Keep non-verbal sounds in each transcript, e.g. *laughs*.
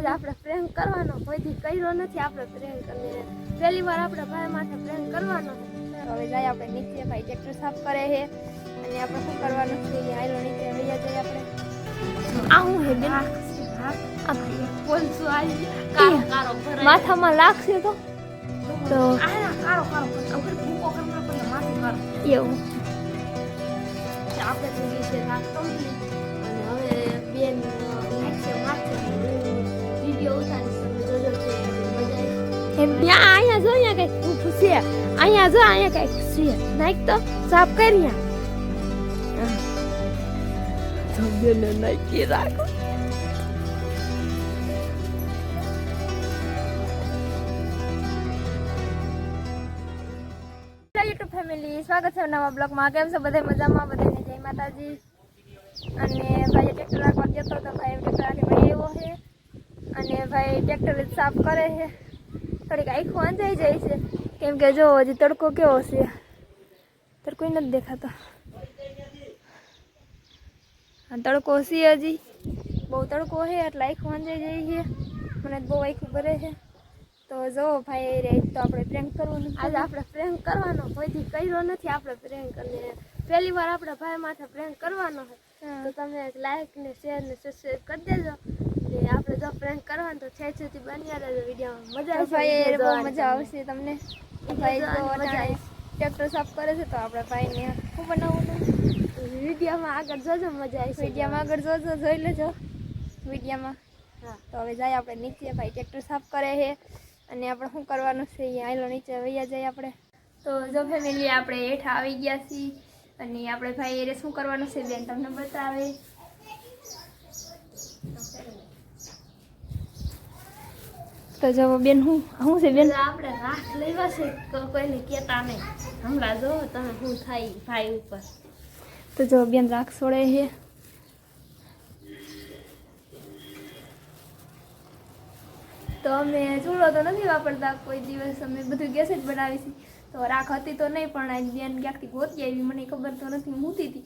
આજે આપણે પ્રેન્ક કરવાનો કોઈથી કર્યો નથી આપણે પ્રેન્ક કરીને. પહેલી વાર આપણે ભાઈ માથે પ્રેન્ક કરવાનો. હવે જાય આપણે નીચે ભાઈ ટ્રેક્ટર સાફ કરે છે. અને આપણે શું કરવાનું છે? એ આયલો નીચે વૈયા જઈએ આપણે. આ હું હે બેન. આ ભાઈ પોલસું આવી કારો કારો ભરાય માથામાં લાગશે તો? એવું. આપણે હવે કારો ત્યાં અહીંયા જો, અહીંયા કંઈક ઊભું છે. અહીંયા જો, અહીંયા કંઈક છે. નાઈક તો, સાફ કરી જમ્યો નાખી રાખો. યુટ્યુબ ફેમિલી સ્વાગત છે નવા બ્લોગમાં. કેમ છો બધા? મજામાં? બધાને જય માતાજી. અને ભાઈ ટ્રેક્ટર રાખવા જતો તો ભાઈ ટ્રેક્ટર એવો છે. અને ભાઈ ટ્રેક્ટર સાફ કરે છે. થોડીક આંખો અંજાઈ જાય છે. કેમ કે જો હજી તડકો કેવો છે. તડકો નથી દેખાતો. તડકો છે હજી. બહુ તડકો છે એટલે આંખો અંજાઈ જાય છે. મને બહુ આંખું ભરે છે. તો જો ભાઈ રે તો આપણે પ્રેન્ક કરવાનું આજે આપણે પ્રેન્ક કરવાનો કોઈથી કર્યો નથી આપણે પ્રેન્ક અને પહેલી વાર આપણે ભાઈ માથે પ્રેન્ક કરવાનો હોય તો તમે લાઈક ને શેર ને સબસ્ક્રાઈબ કરી દેજો. આપણે જો પ્રેન્ક કરવાનું તો છે સુધી બન્યા રહેજો વિડીયોમાં મજા આવશે ભાઈ બહુ મજા આવશે તમને. ભાઈ તો ટ્રેક્ટર સાફ કરે છે તો આપણે ભાઈને શું બનાવવાનું વિડીયોમાં આગળ જોજો મજા આવશે. વિડીયોમાં આગળ જોજો જોઈ લેજો. વિડીયોમાં હા. તો હવે જાય આપણે નીચે. ભાઈ ટ્રેક્ટર સાફ કરે છે. અને આપણે શું કરવાનું છે? એ આયલો નીચે વૈયા જાય આપણે. તો જો ફેમિલી આપણે હેઠા આવી ગયા છીએ. અને આપણે ભાઈ એ શું કરવાનું છે બેન? તમને બતાવે. તો જો બેન હું હું છે બેન? આપણે રાખ લેવા છે તો કોઈને કહેતા નહીં. હમણાં જો તમે શું થાય ભાઈ ઉપર. તો જો બેન રાખ છોડે છે તો અમે ચૂલો તો નથી વાપરતા કોઈ દિવસ અમે બધું ગેસ જ બનાવી છે. તો રાખ હતી તો નહીં પણ આજ બેન ક્યાંકથી ગોતી આવી મને ખબર તો નથી મૂતી હતી.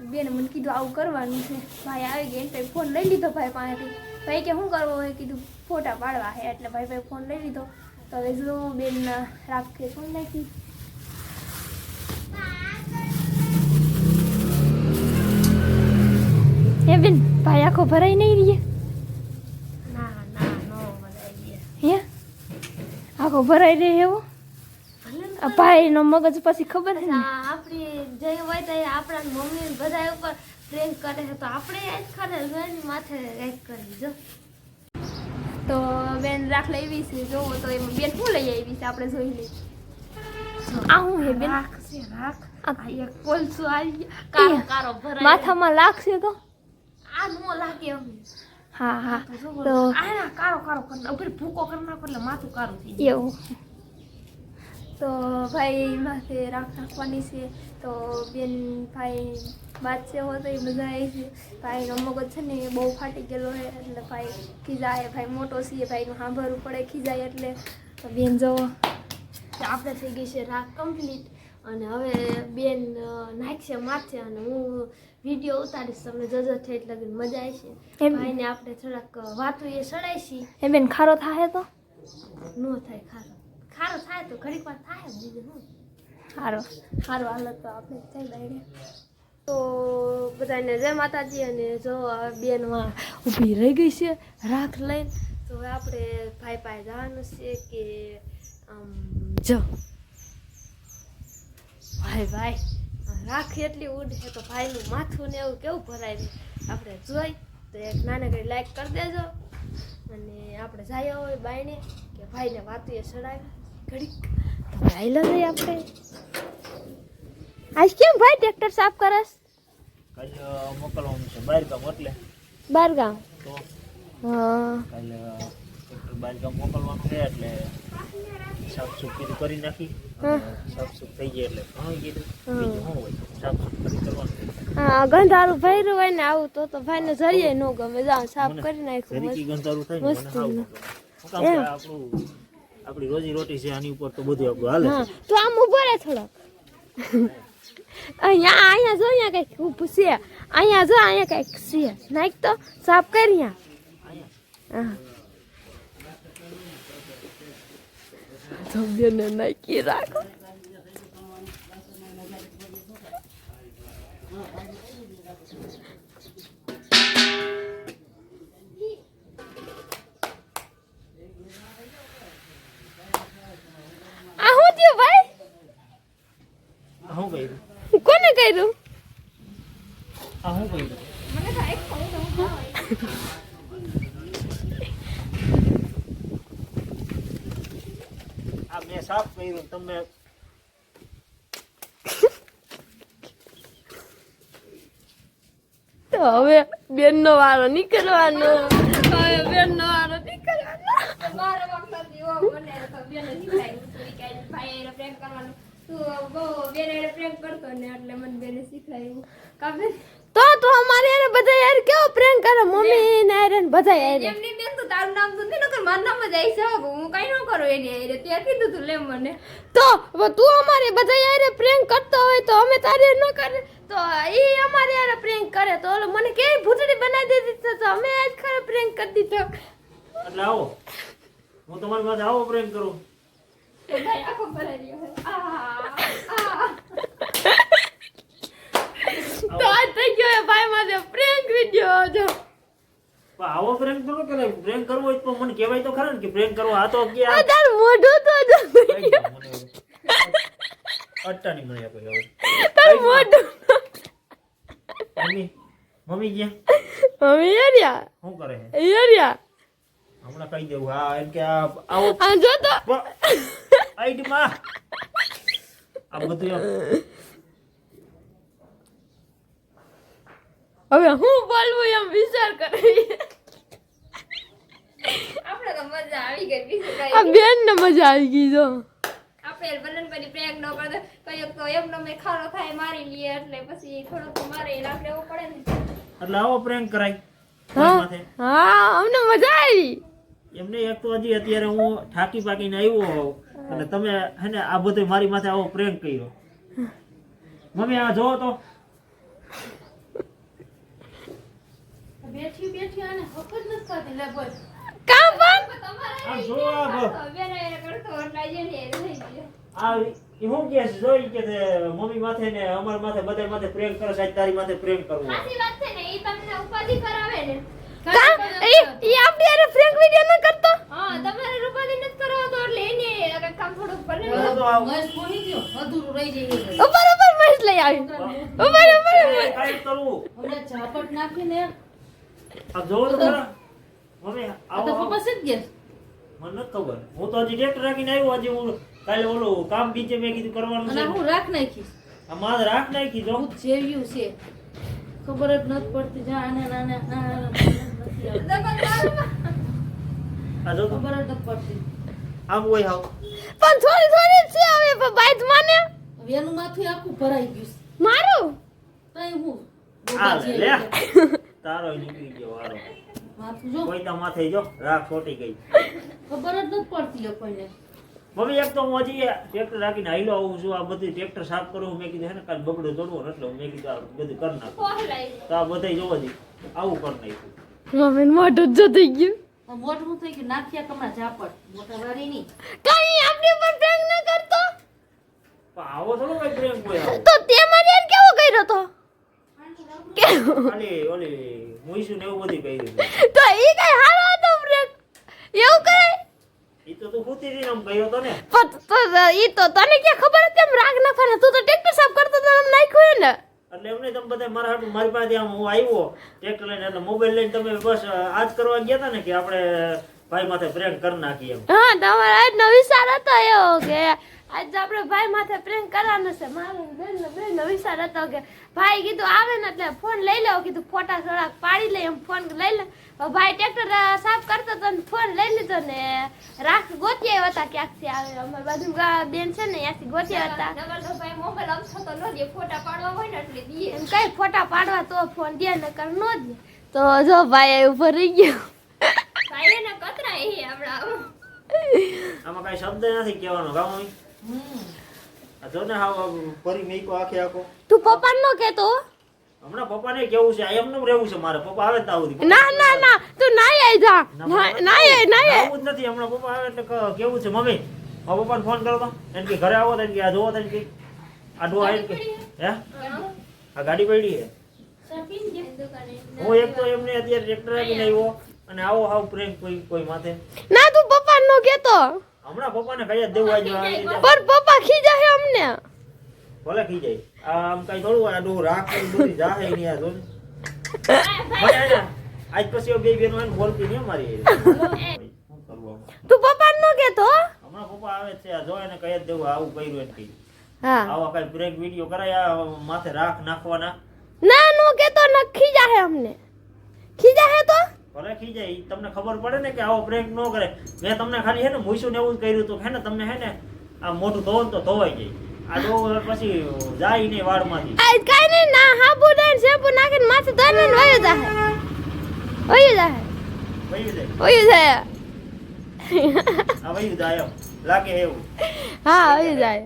બેને મને કીધું આવું કરવાનું છે. ભાઈ આવી ગયા ભાઈ ફોન લઈ લીધો ભાઈ પાસેથી. ભાઈ કે શું કરવો હોય કીધું ફોટા પાડવા હે એટલે ભાઈ ભાઈ ફોન લઈ લીધો. તો હવે જો બેન રાખે ફોન નાખી હે બેન ભાઈ આખો ભરાઈ નહીં રહીએ? આખો ભરાઈ રહે એવો? આ ભાઈનો મગજ પછી ખબર છે ને? આપણી જઈ હોય તો આપણા મમ્મી બધા ઉપર પ્રેમ કરે છે. તો આપણે એક જ કરે જોઈને માથે એક કરી જો. તો બેન રાખ લેવી છે જોવો તો એમાં. બેન શું લઈ આવી છે આપણે જોઈ લઈએ. આ હું હે બેન? રાખ છે રાખ. આ આ એક કોલસું આવી કારો કારો ભરાય. માથામાં લાગશે તો? આ નો લાગે અમે હા હા. તો આ કારો કારો કર ઉપર ભૂકો કરી નાખો એટલે માથું કારું થઈ જાય. એવું. તો ભાઈ માથે રાખ રાખવાની છે. તો બેન ભાઈ બાદશે હોય તો એ બધા આવી છે. ભાઈનો મગજ છે ને એ બહુ ફાટી ગયેલો છે. એટલે ભાઈ ખીજાય. ભાઈ મોટો છે ભાઈનું સાંભળવું પડે ખીજાય એટલે. બેન જો આપણે થઈ ગઈ છે રાખ કમ્પ્લીટ. અને હવે બેન નાખશે માથે અને હું વીડિયો ઉતારીશ તમને જજો થઈ એટલે મજા આવશે? ભાઈને આપણે થોડાક વાતો એ સડાઈશી. એ બેન ખારો થાય તો? ન થાય ખારો. ખારો થાય તો ઘડીક વાર થાય જ બીજું હું સારો સારો હાલત તો આપણે થઈ જાય તો બધાને જય માતાજી અને જો બેનમાં ઊભી રહી ગઈ છે રાખ લઈને. તો હવે આપણે ભાઈ પાસે જવાનું છે કે આમ જો. ભાઈ ભાઈ રાખ એટલી ઉડશે તો ભાઈનું માથું ને એવું કેવું ભરાય છે? આપણે જોઈ તો એક નાનકડી લાઈક કરી દેજો. અને આપણે જાય હોય બાઈને કે ભાઈને વાતું એ ચડાવી. ઘડીક. ભાઈ જઈએ આપણે. આજ કેમ ભાઈ ટ્રેક્ટર સાફ કરસ? કાલે મોકલવાનું છે. બહાર ગામ એટલે. બાર ગામ તો. હા. કાલે ટ્રેક્ટર બહાર ગામ મોકલવાનું છે એટલે સાફ સુફ કરી નાખી. હા. સાફ સુફ થઈ જાય એટલે ઘણું કીધું હા. બીજું શું હોય? સાફ સુફ કરી કરવાનું. હા ગંધારું ભર્યું હોય ને આવું તો તો ભાઈને જરીએ ન ગમે. જાઓ સાફ કરી નાખ્યું મસ્ત. આપણું આપણી રોજી રોટી છે, આની ઉપર તો બધું આપણું હાલે તો આમ ઊભો રહે થોડોક. અહીંયા અહીંયા જો, અહીંયા કંઈક ઊભું છે. અહીંયા જો, અહીંયા કંઈક છે. નાખ તો, સાફ કરી હા. તમને નાખી રાખો. શું થયું ભાઈ? હું કર્યું? કોને કર્યું? આ હું કર્યું. મને આ મેં સાફ કર્યું તમે તો હવે બેનનો વારો નીકળવાનો. હવે બેનનો વારો નીકળવાનો. *laughs* મારો મકસદ એવો મને તો બેને શીખવાડ્યું તું કે ભાઈ એને પ્રેમ કરવાનું તું બહુ બેને એને પ્રેમ કરતો ને એટલે મને બેને શીખવાડ્યું કાબે તો તો અમારે યાર બધા યાર કેવો પ્રેમ કરે? મમ્મી ને યાર બધા યાર. એમની બેન તો તારું નામ તો નહીં નકર મારું નામ જ આવી છે હું કઈ ન કરું એની હારે તે કીધું તું લે મને. તો તું અમારે બધા યાર પ્રેમ કરતો હોય તો અમે તારે ન કરે. તો ઈ અમારે યાર પ્રેન્ક કરે. તો ઓલો મને કેવી ભૂતડી બનાવી દીધી તો અમે આજ ખરે પ્રેન્ક કરી દીધો. એટલે આવો. હું તમારી પાસે આવો પ્રેમ કરું. તો. આ તો થઈ ગયો ભાઈ માથે પ્રેન્ક વિડિયો જો આવો પ્રેમ કરો કે નહીં? પ્રેમ કરવો હોય તો મને કહેવાય તો ખરા ને કે પ્રેમ કરવો આ તો કે આ? તાર મોઢું તો જો કઈ ગયું મને આપે હવે. તાર મોઢું. મમ્મી મમ્મી ગયા મમ્મી યારિયા શું કરે છે? યારિયા હમણાં કહી દેવું. હા એમ કે આવો. આ જો તો આઈટમાં આ બધું એમ. હવે હું બોલવું એમ વિચાર કરી. આપણે તો મજા આવી ગઈ બીજું આ બેન ને મજા આવી ગઈ જો. આપણે બનન પછી પ્રેગ ન કરતો કંઈક તો એમનો મે ખારો થાય મારી લીએ એટલે પછી થોડોક તો મારે લાખ લેવો પડે ને. એટલે આવો પ્રેંગ કરાય. હા હા અમને મજા આવી. એમને એક તો હજી અત્યારે હું થાકી પાકીને આવ્યો હોઉં. અને તમે હે ને આ બધું મારી માથે આવો પ્રેમ કર્યો. મમ્મી આ જોવો તો. બેઠી બેઠી આને હક નથી થતી લે બોલ કામ પણ તમારે જો આ બેને કરતો એટલે ને એને થઈ આ ઈ હું કે છે જોઈ કે મમ્મી માથે ને અમાર માથે બધા માથે પ્રેમ કરો સાહેબ તારી માથે પ્રેમ કરવો સાચી વાત છે ને એ તમને ઉપાધિ કરાવે આપણી વિડિયો ન કરતો હા તમારે ઉપાધિ નથી કરાવતો એટલે એને અગર કામ થોડુંક કરે હવે તો આ- ઉપર ઉપર મસ લઈ આવી ઉપર ઉપર નાખીને આ જોવો તો મમ્મી આ તો પપ્પા છે જ ગેસ મને ખબર. હું તો હજી ટ્રેક્ટર રાખીને આવ્યો હજી હું કાલે ઓલું કામ બીજે મેં કીધું કરવાનું અને છે. હું રાખ નાખીશ. આ મારે રાખ નાખી જો. હું જેવ્યું છે. ખબર જ નથી પડતી જા આને નાને આ જો ખબર જ નથી પડતી. આમ હોય પણ થોડી થોડી છે હવે પણ બાઈટ માને. વેનું માથું આખું ભરાઈ ગયું મારું? તઈ હું આ લે. તારો નીકળી ગયો વારો. માથું જો. કોઈ તો માથે જો રાખ ખોટી ગઈ. ખબર જ નથી પડતી મમ્મી એક તો હું હજી ટ્રેક્ટર રાખીને હાઈલો આવું છું. આ બધી ટ્રેક્ટર સાફ કરું મેં કીધું હે ને કાલ બગડો તોડવો એટલે મેં કીધું આ બધું કરી નાખું. તો આ બધાય જોવા દી. આવું કરી નાખ્યું. મમ્મી મોઢું જ થઈ ગયું. મોટું થઈ ગયું નાખ્યા કમરા ઝાપટ. મોટા વાળી નહીં કઈ આપણી ઉપર પ્રેન્ક ન કરતો? આવો થોડો કઈ પ્રેમ કોઈ તો તે કેવો કર્યો તો? કેવો? ઓલી મુઈશું ને એવું બધું કર્યું તો ઈ કઈ હારો હતો એવું કરે? તો તું ખૂતી હતી ને આમ તો ને. પણ તો ઈ તો તને ક્યાં ખબર એમ રાગ નાખવાના તું તો ટ્રેક્ટર સાફ કરતો તો નાખ્યું હે ને. એટલે એમને તમે બધા મારા હાટુ મારી પાસે આમ હું આવ્યો ટ્રેક્ટર લઈને એટલે મોબાઈલ લઈને તમે બસ આજ કરવા ગયા હતા ને કે આપણે ભાઈ માથે પ્રેમ કરી નાખીએ હા, તમારા આજનો વિચાર હતો એવો કે? આજ આપણે ભાઈ માથે પ્રેમ કરવાનો છે. મારો બેનનો બેનનો વિચાર હતો કે ભાઈ કીધું આવે ને એટલે ફોન લઈ લેવો કીધું ફોટા થોડા પાડી લે એમ ફોન લઈ લે. ભાઈ ટ્રેક્ટર સાફ કરતો તો ફોન લઈ લીધો ને રાખ ગોતી આવ્યા હતા ક્યાંકથી આવે. અમારી બાજુ બેન છે ને ત્યાંથી ગોતી હતા. ભાઈ મોબાઈલ અમથો તો ન દે. ફોટા પાડવા હોય ને એટલે દે. એમ કઈ ફોટા પાડવા તો ફોન દે કર નો દે. તો જો ભાઈ ઊભો રહી ગયો. ભાઈ એને કતરા એ આપણા. આમાં કઈ શબ્દ નથી કહેવાનો ગામ જો ને મેકો આખે આખો. તું પપ્પા નો કેતો હમણાં પપ્પાને કેવું છે? રહેવું મારે. પપ્પા આવે ત્યાં ના ના ના તું નાઈ આઈ જા. ના નાઈ આઈ નાઈ આઈ. આવું જ નથી. હમણાં પપ્પા આવે એટલે કેવું છે? મમ્મી મારા પપ્પાને ફોન કરો તો. એને કે ઘરે આવો તો કે આ જોવો તો કે. આ ડો આવે કે. હે? આ ગાડી પડી હું એક તો એમને અત્યારે ટ્રેક્ટર આપીને આવ્યો. અને આવો હાવ પ્રેમ કોઈ કોઈ માથે. ના તું પપ્પા નો કેતો હમણાં પપ્પાને કઈ દેવું આવી પણ પપ્પા ખીજા હે અમને. ભલે ખી જાય. આમ કઈ થોડું આ ડો રાખ કરી બધી જાહે ની આ જો ને. મને હે ને, આજ પછી બે બેનો એને બોલતી નહીં મારી તું પપ્પા નો કેતો હમણાં પપ્પા આવે છે આ જો એને કઈ જ દેવું આવું કર્યું એને કઈ. હા. આવા કઈ બ્રેક વીડિયો કરાય માથે રાખ નાખવાના. ના નો કેતો ન ખીજા હે અમને. હે તો ભલે ખી જાય તમને ખબર પડે ને કે આવો બ્રેક ન કરે. મેં તમને ખાલી હે ને મૂસું ને એવું જ કર્યું હતું હે ને તમને હે ને આ મોઢું ધોવન તો ધોવાઈ જાય આ ધોવું પછી જાય નહીં વાળમાંથી આજ કાઈ નહીં ના હાબુ ને શેમ્પુ નાખીને માથે ધોઈને વયો જાય વયો જાય વયો જાય. વયો જાય આ વયો જાય લાગે એવું. હા વયો જાય.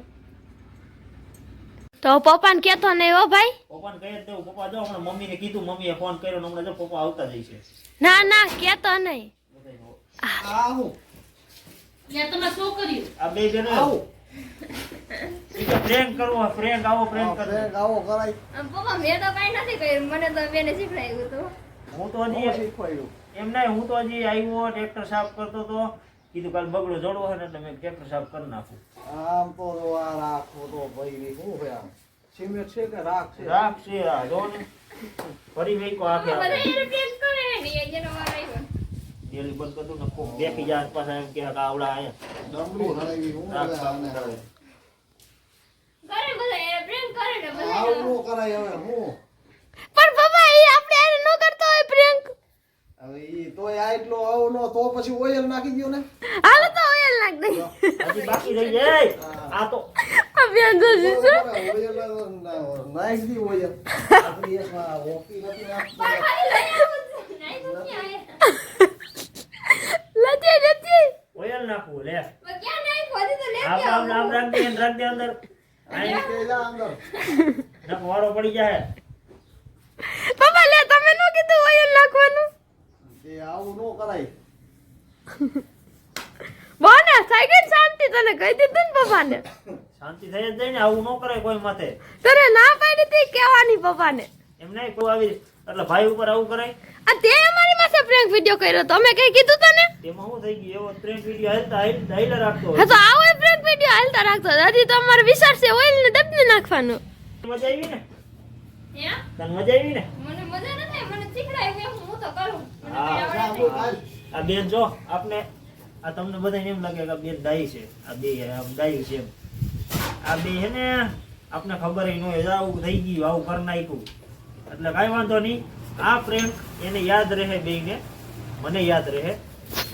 તો પપ્પાને કેતો નહીં હો ભાઈ. પપ્પાને કહી દેવું. પપ્પા જો હમણાં મમ્મીને કીધું મમ્મીએ ફોન કર્યો હમણાં જો પપ્પા આવતા જાય ના ના કેતો નહીં. ત્યાં તમે શું કર્યું? આ બે જણ. ઈ તો કરવો પ્રેન્ક આવો પ્રેન્ક કરવો આવો કરાય. પપ્પા મેં તો કાંઈ નથી કર્યું. મને તો બેને શીખવાડ્યું તો હું તો હજી શીખવાડ્યું. એમ નહીં હું તો હજી આવ્યો ટ્રેક્ટર સાફ કરતો તો. કીધું કાલ બગડો જોડવો હોય ને એટલે મેં ટ્રેક્ટર સાફ કરી નાખું. આમ તો આ રાખો તો ભાઈ શું હોય આમ. સિમેન્ટ છે કે રાખ છે? રાખ છે આ જો ને. ફરી વેકો આખે એ. ડેલી બંધ કરી ને કોક બેસી જાય પાછા એમ કે આવડા આયા. ડમરી હરાવી હું કરે. બધા એને પ્રેમ કરે ને બધા આવું કરાય હવે હું. પણ બાબા એ આપણે એને ન કરતો હોય પ્રિયંક હવે ઈ તોય આ એટલો આવો નો તો પછી ઓઇલ નાખી દ્યો ને. હાલો તો ઓયલ નાખ હજી બાકી રહી જાય. આ તો નાખી દી ઓઇલ આપણી એમાં હોકી નથી તો? લતી લતી ઓઇલ નાખવું લે. ક્યાં નાખ્યું? તો દે રાખ દે અંદર. આઈ અંદર. નખ વારો પડી જાય પપ્પા લે તમે નો કીધું ઓયલ નાખવાનું? તે આવું ન કરાય. બોને થઈ ગઈ શાંતિ? તને કહી દીધું ને પપ્પાને. શાંતિ થઈ જ જાય ને આવું ન કરાય કોઈ માથે તને ના પાડી હતી કહેવાની પપ્પાને? એમ નહીં કોઈ આવી એટલે ભાઈ ઉપર આવું કરાય? આ તે અમારી પાસે પ્રેન્ક વિડિયો કર્યો તો. અમે કઈ કીધું તને? તેમાં હું થઈ ગયું? એવો પ્રેન્ક વિડિયો હાલતા હાલ- હાલ્યા રાખતો હા તો આવો પ્રેન્ક વિડિયો હાલતા રાખતો. દાદી તો અમારે વિચાર છે ઓઇલ ને દબને નાખવાનું. મજા આવી ને? તને મજા આવી ને? મને મજા નથી મને શીખડાયું હું તો કરું. મને હા, કઈ આવડે આ નહીં. આ બેન જો આપને આ તમને બધાને એમ લાગે કે આ બેન દાઈ છે. આ બે આમ ડાઈ છે એમ. આ બે છે ને આપને ખબર ન હોય આવું થઈ ગયું આવું કરી નાખ્યું. એટલે કાંઈ વાંધો નહીં. આ પ્રેમ એને યાદ રહે બેયને. મને યાદ રહે.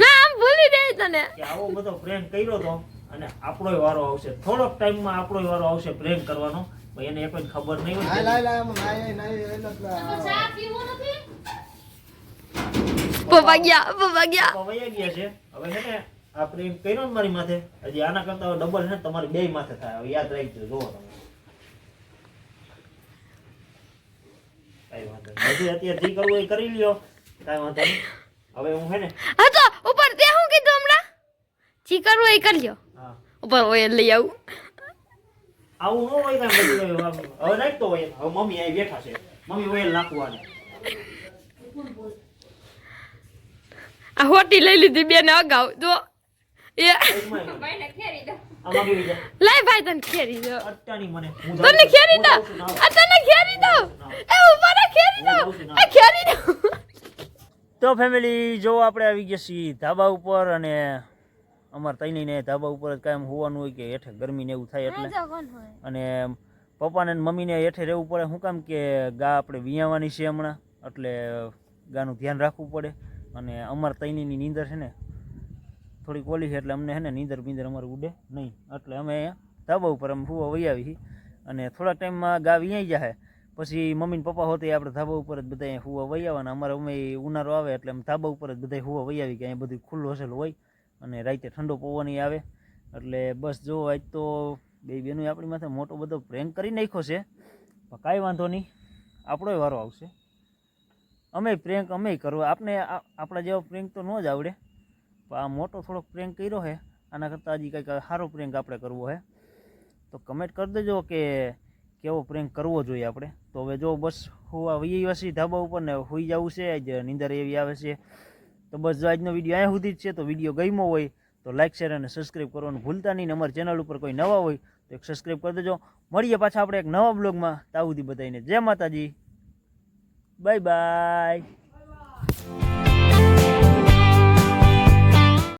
આમ ભૂલી દે તને. કે આવો બધો પ્રેમ કર્યો તો અને આપણોય વારો આવશે. થોડોક ટાઈમમાં આપણો વારો આવશે પ્રેમ કરવાનો. પણ એને કોઈ ખબર નહીં હોય લાય લાય લાય નાય નાય ચા પીવું નથી? પપ્પા ગયા પપ્પા ગયા. પપ્પા ગયા છે. હવે છે ને આ પ્રેમ કર્યો ને મારી માથે હજી આના કરતા ડબલ છે તમારી બે માથે થાય. હવે યાદ રાખજો જોવો તમે. કઈ વાંધો નહીં. અત્યારે જે કરવું એ કરી લ્યો. કઈ વાંધો નહીં. હવે હું હે ને હા તો ઉપર તે શું કીધું હમણાં? જી કરવું એ કરી લ્યો. હા. ઉપર લઈ આવું. આવું ન હોય કાંઈ બધું હવે હવે હોય હવે મમ્મી અહીં બેઠા છે. મમ્મી ઓઇલ નાખવાની આ હોટી લઈ લીધી બેને અગાઉ. તો એ લાય ભાઈ તને ખેરી દો. તને ખેરી દો. જાઉં છું નાહવા. આ તને ખેરી દો. એ ઉપર ખેરી દો હું જાઉં છું આ ખેરી દો તો ફેમિલી જો આપણે આવી ગયા છીએ ધાબા ઉપર અને અમારે તૈનીને ધાબા ઉપર જ કાયમ હોવાનું હોય કે હેઠે ગરમી ને એવું થાય એટલે. અને પપ્પાને મમ્મીને હેઠે રહેવું પડે. શું કામ કે ગા આપણે વિયાવાની છે હમણાં એટલે ગાનું ધ્યાન રાખવું પડે. અને અમારે તૈનીની નીંદર છે ને થોડીક ઓલી છે એટલે અમને છે ને નીંદર બીંદર અમારે ઉડે નહીં. એટલે અમે ધાબા ઉપર અમે ફૂવા વહી આવી અને થોડા ટાઈમમાં ગા વિયાઈ જાય પછી મમ્મી ને પપ્પા હોતે આપણે ધાબા ઉપર જ બધા હુવા વહી આવવાના. અમારે અમે ઉનાળો આવે એટલે અમે ધાબા ઉપર જ બધા હુવા વહી આવી કે અહીંયા બધું ખુલ્લું હસેલું હોય. અને રાતે ઠંડો પવન આવે. એટલે બસ જો આજ તો બે બેનું આપણી માથે મોટો બધો પ્રેંગ કરી નાખ્યો છે. પણ કાંઈ વાંધો નહીં. આપણોય વારો આવશે. અમે પ્રેંક અમે કરવા. આપને આપણા જેવો પ્રેંક તો ન જ આવડે. પણ આ મોટો થોડોક પ્રેંક કર્યો છે આના કરતાં હજી કંઈક સારો પ્રેંક આપણે કરવો છે તો કમેન્ટ કરી દેજો કે કેવો પ્રેંક કરવો જોઈએ આપણે. તો હવે જો બસ હું આ વસી ધાબા ઉપર ને હોઈ જવું છે. જ નીંદર એવી આવે છે. તો બસ જો આજનો વીડિયો અહીંયા સુધી જ છે, તો વીડિયો ગમ્યો હોય તો લાઇક શેર અને સબસ્ક્રાઈબ કરવાનું ભૂલતા નહીં. અમારી ચેનલ ઉપર કોઈ નવા હોય તો એક સબસ્ક્રાઈબ કરી દેજો. મળીએ પાછા આપણે એક નવા બ્લોગમાં તાવું સુધી બધાને જય માતાજી. Bye bye